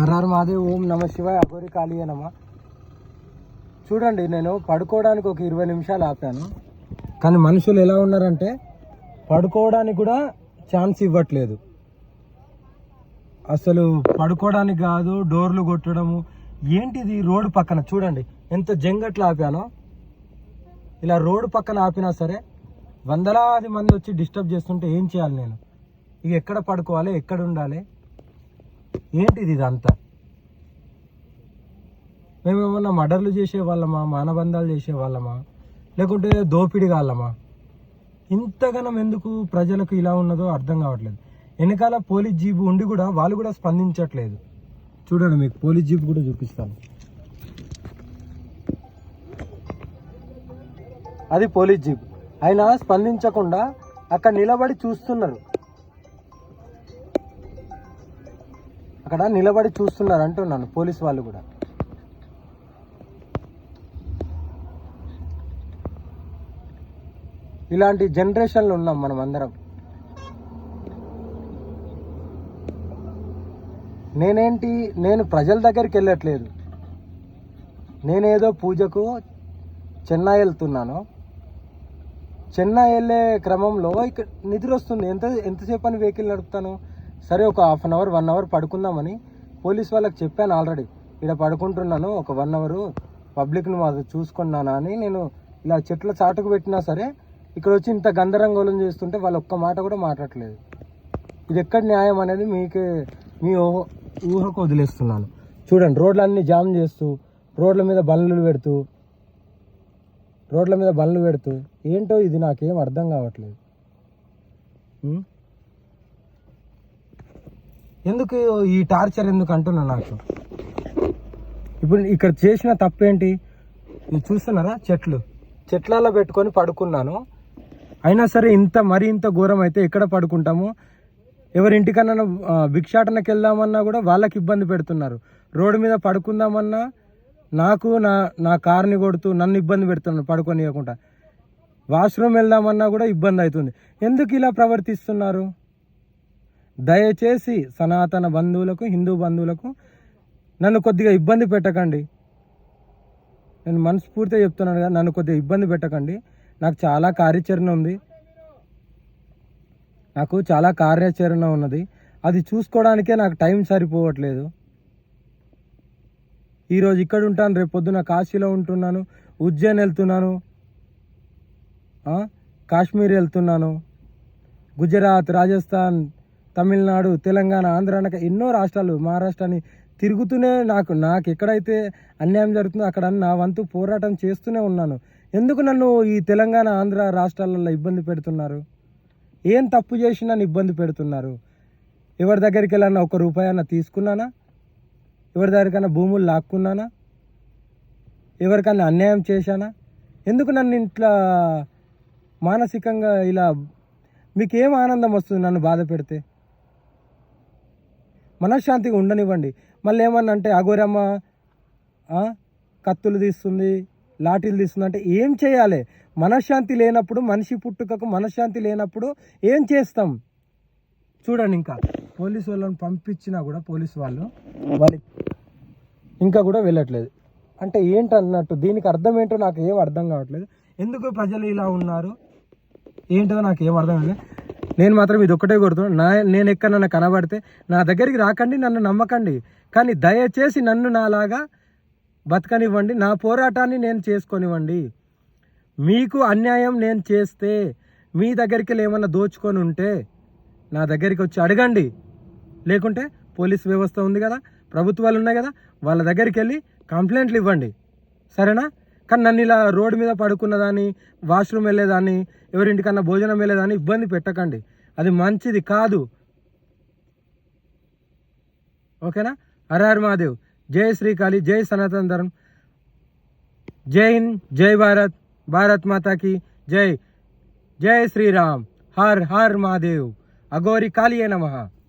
Horror Mahadev ఓం నమ శివాయ అఘోరి కాళీయ నమ. చూడండి నేను పడుకోవడానికి ఒక ఇరవై నిమిషాలు ఆపాను. కానీ మనుషులు ఎలా ఉన్నారంటే పడుకోవడానికి కూడా ఛాన్స్ ఇవ్వట్లేదు. అసలు పడుకోవడానికి కాదు డోర్లు కొట్టడము. ఏంటిది రోడ్డు పక్కన? చూడండి ఎంత జంగట్లు ఆపానో. ఇలా రోడ్డు పక్కన ఆపినా సరే వందలాది మంది వచ్చి డిస్టర్బ్ చేస్తుంటే ఏం చేయాలి నేను? ఇక ఎక్కడ పడుకోవాలి? ఎక్కడ ఉండాలి? ఏంటిది ఇదంతా? మేము ఏమన్నా మర్డర్లు చేసే వాళ్ళమా మానబంధాలు చేసే వాళ్ళమా లేకుంటే దోపిడి కాళ్ళమా ఇంతగానం ఎందుకు ప్రజలకు ఇలా ఉన్నదో అర్థం కావట్లేదు. వెనకాల పోలీస్ జీబు ఉండి కూడా వాళ్ళు కూడా స్పందించట్లేదు. చూడండి మీకు పోలీస్ జీప్ కూడా చూపిస్తాను. అది పోలీస్ జీప్. అయినా స్పందించకుండా అక్కడ నిలబడి చూస్తున్నారు. అక్కడ నిలబడి చూస్తున్నారు అంటున్నాను పోలీస్ వాళ్ళు కూడా. ఇలాంటి జనరేషన్లో ఉన్నాం మనం అందరం. నేనేంటి? నేను ప్రజల దగ్గరికి వెళ్ళట్లేదు. నేనేదో పూజకు చెన్నై వెళ్తున్నాను. చెన్నై వెళ్ళే క్రమంలో ఇక్కడ నిద్ర వస్తుంది. ఎంత ఎంతసేపు అని వెహికల్ నడుపుతాను? సరే ఒక half an hour one hour పడుకుందామని police వాళ్ళకి చెప్పాను ఆల్రెడీ. ఇక్కడ పడుకుంటున్నాను ఒక వన్ అవరు పబ్లిక్ను మాది చూసుకున్నానా అని నేను ఇలా చెట్ల చాటుకు పెట్టినా సరే ఇక్కడ వచ్చి ఇంత గందరగోళం చేస్తుంటే వాళ్ళు ఒక్క మాట కూడా మాట్లాడట్లేదు. ఇది ఎక్కడ న్యాయం అనేది మీకే మీ ఊహ ఊహకు వదిలేస్తున్నాను. చూడండి రోడ్లన్నీ జామ్ చేస్తూ రోడ్ల మీద బండ్లు పెడుతూ రోడ్ల మీద బండ్లు పెడుతూ ఏంటో ఇది నాకేం అర్థం కావట్లేదు. ఎందుకు ఈ టార్చర్ ఎందుకు అంటున్నా నాకు? ఇప్పుడు ఇక్కడ చేసిన తప్పేంటి? ఇది చూస్తున్నారా? చెట్లు. చెట్లలో పెట్టుకొని పడుకున్నాను. అయినా సరే ఇంత మరి ఇంత ఘోరం అయితే ఎక్కడ పడుకుంటాము? ఎవరింటికన్నా భిక్షాటనకి వెళ్దామన్నా కూడా వాళ్ళకి ఇబ్బంది పెడుతున్నారు. రోడ్డు మీద పడుకుందామన్నా నాకు నా నా కార్ని కొడుతూ నన్ను ఇబ్బంది పెడుతున్నారు పడుకోనియకుండా. వాష్రూమ్ వెళ్దామన్నా కూడా ఇబ్బంది అవుతుంది. ఎందుకు ఇలా ప్రవర్తిస్తున్నారు? దయచేసి సనాతన బంధువులకు హిందూ బంధువులకు నన్ను కొద్దిగా ఇబ్బంది పెట్టకండి. నేను మనస్ఫూర్తిగా చెప్తున్నాను కదా నన్ను కొద్దిగా ఇబ్బంది పెట్టకండి. నాకు చాలా కార్యాచరణ ఉంది. నాకు చాలా కార్యాచరణ ఉన్నది. అది చూసుకోవడానికే నాకు టైం సరిపోవట్లేదు. ఈరోజు ఇక్కడ ఉంటాను రేపు పొద్దున కాశీలో ఉంటున్నాను ఉజ్జయిన్ వెళ్తున్నాను కాశ్మీర్ వెళ్తున్నాను గుజరాత్ రాజస్థాన్ తమిళనాడు తెలంగాణ ఆంధ్ర అనక ఎన్నో రాష్ట్రాలు మహారాష్ట్రని తిరుగుతూనే నాకు నాకు ఎక్కడైతే అన్యాయం జరుగుతుందో అక్కడ నా వంతు పోరాటం చేస్తూనే ఉన్నాను. ఎందుకు నన్ను ఈ తెలంగాణ ఆంధ్ర రాష్ట్రాలలో ఇబ్బంది పెడుతున్నారు? ఏం తప్పు చేసి నన్ను ఇబ్బంది పెడుతున్నారు? ఎవరి దగ్గరికి వెళ్ళన్నా ఒక రూపాయి అన్న తీసుకున్నానా? ఎవరి దగ్గరికైనా భూములు లాక్కున్నానా? ఎవరికన్నా అన్యాయం చేశానా? ఎందుకు నన్ను ఇంట్లో మానసికంగా ఇలా మీకు ఆనందం వస్తుంది నన్ను బాధ పెడితే? మనశ్శాంతిగా ఉండనివ్వండి. మళ్ళీ ఏమన్నా అంటే అఘోరమ్మ కత్తులు తీస్తుంది లాఠీలు తీస్తుంది అంటే ఏం చేయాలి? మనశ్శాంతి లేనప్పుడు మనిషి పుట్టుకకు మనశ్శాంతి లేనప్పుడు ఏం చేస్తాం? చూడండి ఇంకా. పోలీసు వాళ్ళని పంపించినా కూడా పోలీసు వాళ్ళు వాళ్ళు ఇంకా కూడా వెళ్ళట్లేదు. అంటే ఏంటన్నట్టు దీనికి అర్థం ఏంటో నాకు ఏం అర్థం కావట్లేదు. ఎందుకు ప్రజలు ఇలా ఉన్నారు? ఏంటో నాకు ఏం అర్థం కావట్లేదు. నేను మాత్రం ఇది ఒక్కటే కొడుతున్నాను నా నేను ఎక్కడన్నా కనబడితే నా దగ్గరికి రాకండి నన్ను నమ్మకండి. కానీ దయచేసి నన్ను నాలాగా బతకనివ్వండి. నా పోరాటాన్ని నేను చేసుకొనివ్వండి. మీకు అన్యాయం నేను చేస్తే మీ దగ్గరికి వెళ్ళి ఏమన్నా దోచుకొని ఉంటే నా దగ్గరికి వచ్చి అడగండి. లేకుంటే పోలీస్ వ్యవస్థ ఉంది కదా ప్రభుత్వాలు ఉన్నాయి కదా వాళ్ళ దగ్గరికి వెళ్ళి కంప్లైంట్లు ఇవ్వండి. సరేనా? కానీ నన్ను ఇలా రోడ్డు మీద పడుకున్నదాన్ని వాష్రూమ్ వెళ్ళేదాన్ని ఎవరింటికన్నా భోజనం వెళ్ళేదాన్ని ఇబ్బంది పెట్టకండి. అది మంచిది కాదు. ఓకేనా? హర హర్ మహాదేవ్. జై శ్రీకాళి జై సనాతన ధర్మం. జై హింద్ జై భారత్ భారత్ మాతాకి జై. జై శ్రీరామ్. హర్ హర్ మహాదేవ్. అఘోరి కాళియే నమః.